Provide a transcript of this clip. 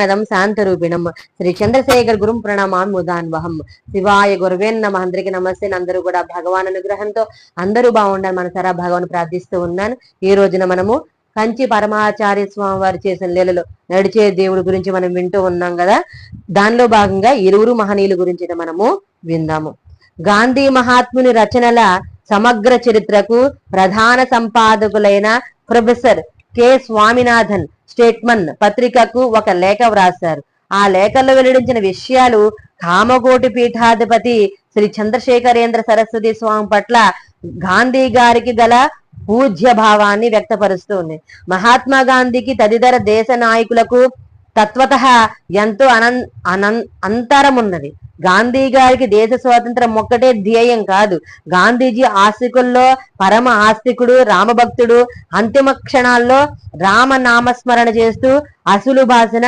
నదం శాంతరూపిణం శ్రీ చంద్రశేఖర్ గురుం ప్రణామాన్ ముదాన్వహం శివాయ గురువేన్ నమ అందరికి నమస్తే। అందరూ కూడా భగవాన్ అనుగ్రహంతో అందరూ బాగుండాలి మనసారా భగవాన్ ప్రార్థిస్తూ ఉన్నాను. ఈ రోజున మనము కంచి పరమాచార్య స్వామి వారు చేసిన లీలలో నడిచే దేవుడి గురించి మనం వింటూ ఉన్నాం కదా. దానిలో భాగంగా ఇరువురు మహనీయుల గురించి మనము విందాము. గాంధీ మహాత్ముని రచనల సమగ్ర చరిత్రకు ప్రధాన సంపాదకులైన ప్రొఫెసర్ కె. స్వామినాథన్ స్టేట్మన్ పత్రికకు ఒక లేఖ వ్రాశారు. ఆ లేఖల్లో వెల్లడించిన విషయాలు కామకోటి పీఠాధిపతి శ్రీ చంద్రశేఖరేంద్ర సరస్వతి స్వామి పట్ల గాంధీ గారికి గల పూజ్య భావాన్ని వ్యక్తపరుస్తూ ఉంది. మహాత్మా గాంధీకి తదితర దేశ నాయకులకు తత్వత ఎంతో అనం అనంత అంతరం ఉన్నది గాంధీ గారికి దేశ స్వాతంత్రం ఒక్కటే ధ్యేయం కాదు. గాంధీజీ ఆస్తికుల్లో పరమ ఆస్తికుడు రామభక్తుడు అంతిమ క్షణాల్లో రామ నామస్మరణ చేస్తూ అసులు భాషన